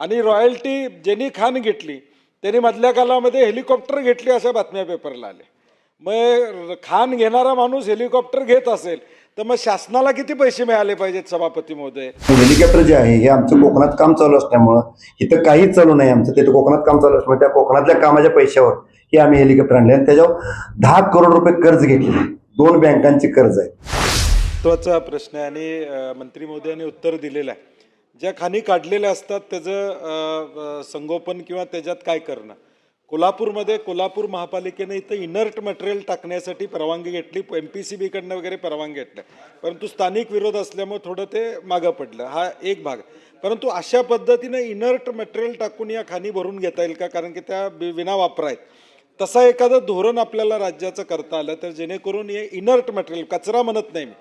आणि रॉयल्टी ज्यांनी खान घेतली त्यांनी मधल्या कालामध्ये हेलिकॉप्टर घेतली अशा बातम्या पेपरला आल्या. मग खान घेणारा माणूस हेलिकॉप्टर घेत असेल तर मग शासनाला किती पैसे मिळाले पाहिजेत सभापती महोदय? हेलिकॉप्टर जे आहे हे आमचं कोकणात काम चालू असल्यामुळं इथं काहीच चालू नाही आमचं तिथे कोकणात काम चालू असल्यामुळे त्या कोकणातल्या कामाच्या पैशावर हे आम्ही हेलिकॉप्टर आणले आणि त्याच्यावर दहा करोड रुपये कर्ज घेतले दोन बँकांचे कर्ज आहेत. महत्त्वाचा प्रश्न आहे आणि मंत्री महोदयांनी उत्तर दिलेलं आहे. ज्या खाणी काढलेल्या असतात त्याचं संगोपन किंवा त्याच्यात काय करणं? कोल्हापूरमध्ये कोल्हापूर महापालिकेने इथं इनर्ट मटेरियल टाकण्यासाठी परवानगी घेतली एम पी सी बीकडनं वगैरे परवानगी घेतल्या परंतु स्थानिक विरोध असल्यामुळे थोडं ते मागं पडलं. हा एक भाग. परंतु अशा पद्धतीनं इनर्ट मटेरियल टाकून या खाणी भरून घेता येईल का? कारण की त्या बि- विना वापर आहेत. तसं एखादं धोरण आपल्याला राज्याचं करता आलं तर जेणेकरून हे इनर्ट मटेरियल कचरा म्हणत नाही मी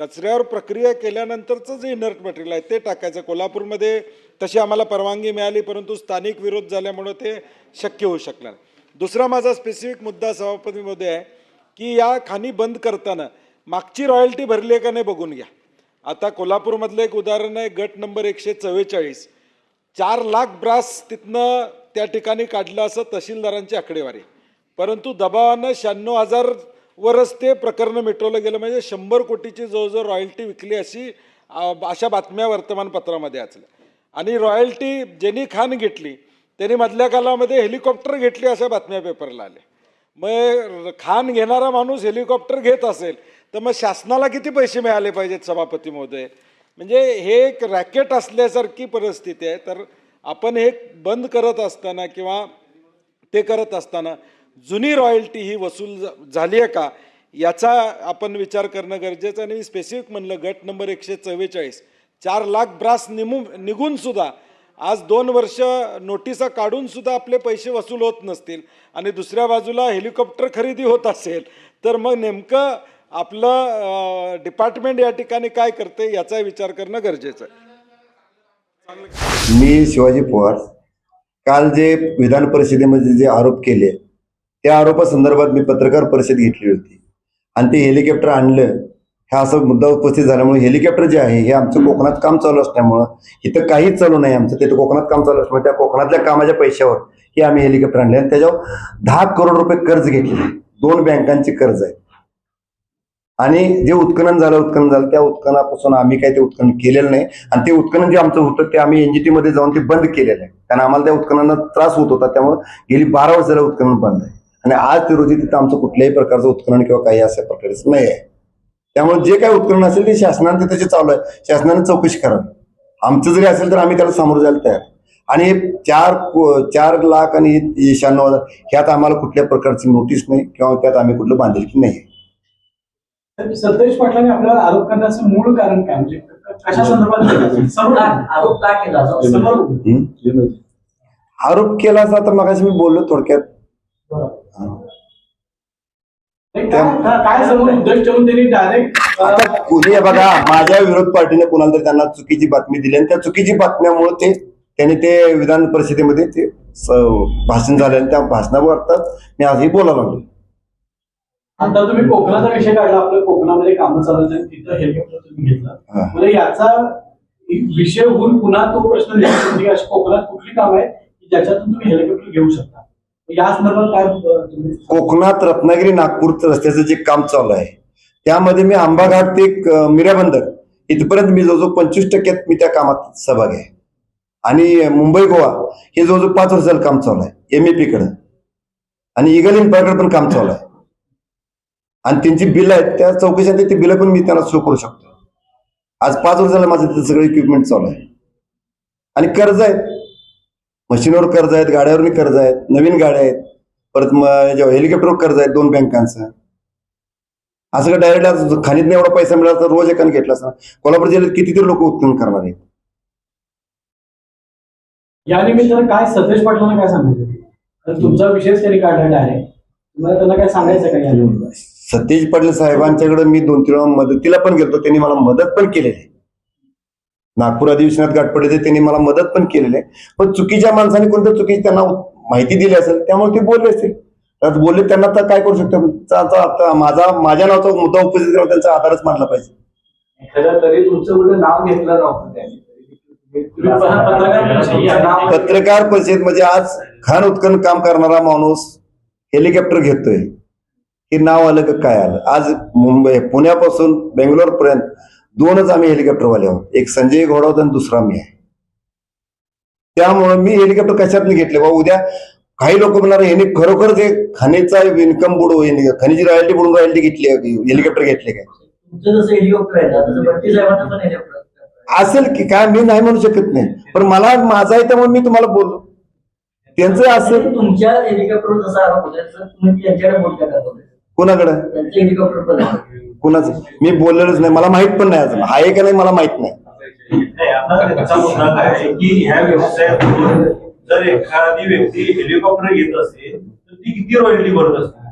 कचऱ्यावर प्रक्रिया केल्यानंतरचं जे इनर्ट मटेरियल आहे ते टाकायचं. कोल्हापूरमध्ये तशी आम्हाला परवानगी मिळाली परंतु स्थानिक विरोध झाल्यामुळं ते शक्य होऊ शकलं नाही. दुसरा माझा स्पेसिफिक मुद्दा सभापतीमध्ये आहे की या खाणी बंद करताना मागची रॉयल्टी भरली आहे का नाही बघून घ्या. आता कोल्हापूरमधलं एक उदाहरण आहे गट नंबर एकशे चव्वेचाळीस. चार लाख ब्रास तिथनं त्या ठिकाणी काढलं असं तहसीलदारांची आकडेवारी परंतु दबावानं शहाण्णव हजार वरच ते प्रकरण मिटवलं गेलं म्हणजे शंभर कोटीची जवळजवळ रॉयल्टी विकली अशी अशा बातम्या वर्तमानपत्रामध्ये वाचल्या आणि रॉयल्टी जेनी खान घेतली त्यांनी मधल्या कालामध्ये हेलिकॉप्टर घेतली अशा बातम्या पेपरला आल्या. मग खान घेणारा माणूस हेलिकॉप्टर घेत असेल तर मग शासनाला किती पैसे मिळाले पाहिजेत सभापती महोदय? म्हणजे हे एक रॅकेट असल्यासारखी परिस्थिती आहे. तर आपण हे बंद करत असताना किंवा ते करत असताना जुनी रॉयल्टी ही वसूल झाली आहे का? याचा आपण विचार करणं गरजेचं आहे. आणि स्पेसिफिक म्हणलं गट नंबर एकशे चव्वेचाळीस. चार लाख ब्रास निमू निघून सुद्धा आज दोन वर्ष नोटिसा काढून सुद्धा आपले पैसे वसूल होत नसतील. आणि दुसऱ्या बाजूला हेलिकॉप्टर खरेदी होत असेल तर मग नेमकं आपलं डिपार्टमेंट या ठिकाणी काय करते याचा विचार करणं गरजेचं आहे. मी शिवाजी पवार. काल जे विधान परिषदेमध्ये जे आरोप केले त्या आरोपासंदर्भात मी पत्रकार परिषद घेतली होती. आणि ते हेलिकॉप्टर आणलं. हा असा मुद्दा उपस्थित झाल्यामुळे हेलिकॉप्टर जे आहे हे आमचं कोकणात काम चालू असल्यामुळं इथं काहीच चालू नाही आमचं. तिथं कोकणात काम चालू असल्यामुळे त्या कोकणातल्या कामाच्या पैशावर हे आम्ही हेलिकॉप्टर आणले आणि त्याच्यावर दहा करोड रुपये कर्ज घेतले. दोन बँकांचे कर्ज आहे आणि जे उत्खनन झालं उत्खनन झालं त्या उत्खननापासून आम्ही काही ते उत्खनन केलेलं नाही. आणि ते उत्खनन जे आमचं होतं ते आम्ही एनजीटी मध्ये जाऊन ते बंद केलेलं आहे. कारण आम्हाला त्या उत्खननाला त्रास होत होता त्यामुळे गेली बारा वर्ष झालं उत्खनन बंद आहे. आणि आज ते रोजी तिथं आमचं कुठल्याही प्रकारचं उत्खनन किंवा काही अशा प्रकारचं नाही आहे त्यामुळे जे काही उत्खनन असेल ते शासनाने ते त्याचे चालू आहे शासनाने चौकशी करावी. आमचं जरी असेल तर आम्ही त्याला सामोरं जायला तयार. आणि चार चार लाख आणि शहाण्णव हजार ह्यात आम्हाला कुठल्या प्रकारची नोटीस नाही किंवा त्यात आम्ही कुठलं बांधिलकी नाही. पाटलांनी आपल्याला आरोप करण्याचं मूळ कारण काय? म्हणजे कशा संदर्भात आरोप का केला? आरोप केला असता तर मग मी बोललो थोडक्यात. हा. काय त्यांनी डायरेक्ट आता कुणी बघा माझ्या विरोध पार्टीने कुणाला तरी त्यांना चुकीची बातमी दिली आणि त्या चुकीची बातम्यामुळे ते त्यांनी ते विधान परिषदेमध्ये ते भाषण झालं आणि त्या भाषणावर अर्थात मी आजही बोलायला लागलो आता तुम्ही कोकणाचा विषय काढला आपल्या कोकणामध्ये कामं चालू आहेत तिथं हेलिकॉप्टर तुम्ही घेतलं. म्हणजे याचा विषय होऊन पुन्हा तो प्रश्न निर्माण अशी कोकणात कुठली काम आहे की ज्याच्यातून तुम्ही हेलिकॉप्टर घेऊ शकता? या संदर्भात काय कोकणात रत्नागिरी नागपूर रस्त्याचं जे काम चालू आहे त्यामध्ये मी आंबाघाट ते क- मिऱ्याबंदर इथपर्यंत मी जवळजवळ पंचवीस टक्क्यात मी त्या कामात सहभाग आहे. आणि मुंबई गोवा हे जवळजवळ पाच वर्षाचं काम चालू आहे एम पी कडे. आणि इगल इम्पायरकडे पण काम चालू आहे. आणि त्यांची बिल आहेत त्या चौकशात ती बिलं पण मी त्यांना शो करू शकतो. आज पाच वर्षाला माझं सगळं इक्विपमेंट चालू आहे. आणि कर्ज आहे मशीनवर कर्ज आहेत गाड्यावर कर्ज आहेत नवीन गाड्या आहेत परत मग हेलिकॉप्टरवर कर्ज आहेत दोन बँकांचं. असं का डायरेक्ट खाणीत एवढा पैसा मिळाला तर रोज एकाने घेतला असता. कोल्हापूर जिल्ह्यात कितीतरी लोक उत्खनन करणार आहेत. या निमित्तानं काय सतेश पाटलांना काय सांगायचं? तुमचा विषयच त्यांनी काढला डायरेक्ट तुम्हाला त्यांना काय सांगायचं का या सतीश पाटील साहेबांच्याकडे मी दोन तीन वेळा मदतीला पण गेलो त्यांनी मला मदत पण केलेली आहे. नागपूर अधिवेशनात गाठ पडले त्यांनी मला मदत पण केलेली आहे. पण चुकीच्या माणसाने कोणत्या चुकीची त्यांना माहिती दिली असेल त्यामुळे ते बोलले असतील. तर बोलले त्यांना तर काय करू शकतो? माझा माझ्या नावाचा मुद्दा उपस्थित करून त्यांचा आधारच मानला पाहिजे. खरं तरी तुमचं कुठे नाव घेतलं नव्हतं त्यांनी. तुम्ही पत्रकार परिषद म्हणजे आज खान उत्खनन काम करणारा माणूस हेलिकॉप्टर घेतोय. हे नाव आलं का काय आलं? आज मुंबई पुण्यापासून बेंगलोर पर्यंत दोनच आम्ही हेलिकॉप्टरवाले आहोत. एक संजय घोडावत आणि दुसरा मी आहे. त्यामुळे मी हेलिकॉप्टर कशात घेतले? बा उद्या काही लोक म्हणणार यांनी खरोखर जे खनिजचा इन्कम बुडवून खनिजी रॉयल्टी बुडून रॉयल्टी घेतली हेलिकॉप्टर घेतले काय. असेल की काय मी नाही म्हणू शकत नाही. पण मला माझा आहे त्यामुळे मी तुम्हाला बोललो. त्यांचं असेल. तुमच्या हेलिकॉप्टर कुणाकडं कुणाचं? मी बोललेलोच नाही. मला माहीत पण नाही अजून. आहे का नाही मला माहीत नाही. नाही, आता त्याचा मुद्दा काय आहे की ह्या व्यवसायातून जर एखादी व्यक्ती हेलिकॉप्टर घेत असेल तर ती किती रॉयल्टी भरत असते?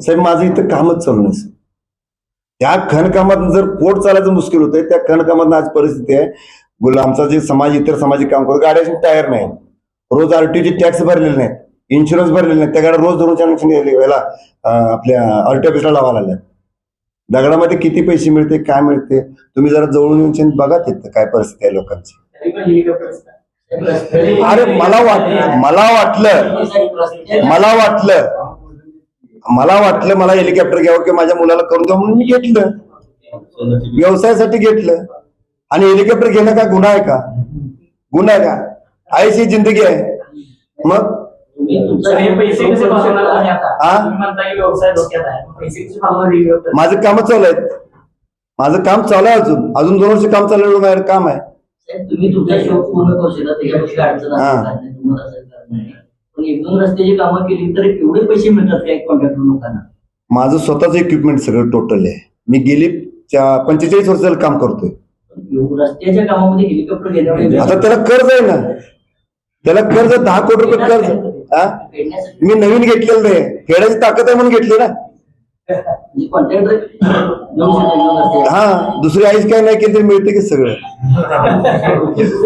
साहेब माझं इथं कामच चालू नाही सर. त्या खणकामात जर पोट चालायचं मुश्किल होतंय त्या खणकामात आज परिस्थिती आहे. गुल आमचा जे समाज इतर सामाजिक काम करतो गाड्याचे टायर नाही. रोज आरटीओचे टॅक्स भरलेले नाहीत. इन्शुरन्स भरलेले नाहीत. त्या गाड्या रोज धरून आपल्या आरटी ऑफिसला लावायला लागल्या दगडामध्ये किती पैसे मिळते काय मिळते तुम्ही जरा जवळून येऊन बघा तिथं काय परिस्थिती आहे लोकांची. अरे मला वाट मला वाटलं मला वाटलं मला वाटलं मला हेलिकॉप्टर घ्यावं किंवा माझ्या मुलाला करून द्यावं म्हणून मी घेतलं. व्यवसायासाठी घेतलं. आणि हेलिकॉप्टर घेणं का गुन्हा आहे का? गुन्हा आहे का? आईची जिंदगी आहे. मग? आहे. माझं काम चालू आहेत. माझं काम चालू आहे अजून. अजून दोन वर्ष काम चालू माझं काम आहे. साहेब, तुम्ही तुमचा शोक पूर्ण करू शकता. त्याच्यापेक्षा अडचण. असं काय नाही, तुम्हाला असं करत नाही. पण एक दोन रस्त्याची कामं केली तर एवढे पैसे मिळतात काय कॉन्ट्रॅक्टर लोकांना? माझं स्वतःचं इक्विपमेंट सगळं टोटल आहे. मी गेली पंचेचाळीस वर्षाला काम करतोय. रस्त्याच्या कामामध्ये हेलिकॉप्टर आता त्याला कर्ज आहे ना. त्याला कर्ज दहा कोटी रुपये कर्ज. हा? मी नवीन घेतलेलं नाही. खेळाची ताकद आहे म्हणून घेतली ना. हा दुसरी आईस काय नाही केली तरी मिळते की सगळं.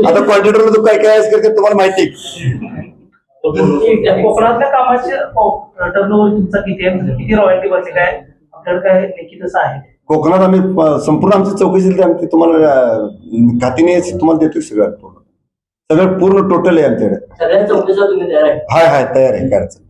आता क्वांटिटीवर तू काय काय आईस करते तुम्हाला माहिती आहे. कोकणातल्या कामाचे टर्नओव्हर तुमचा किती आहे? म्हणजे किती रॉयल्टी काय? आपल्याकडे काय लेखी तसं आहे? कोकणात आम्ही संपूर्ण आमची चौकशी तुम्हाला अं, खात्याने तुम्हाला देतो सगळं. पूर्ण सगळं पूर्ण टोटल आहे आमच्याकडे. सगळ्या चौकशीला तुम्ही तयार आहे. हाय हाय तयार आहे काय अडचण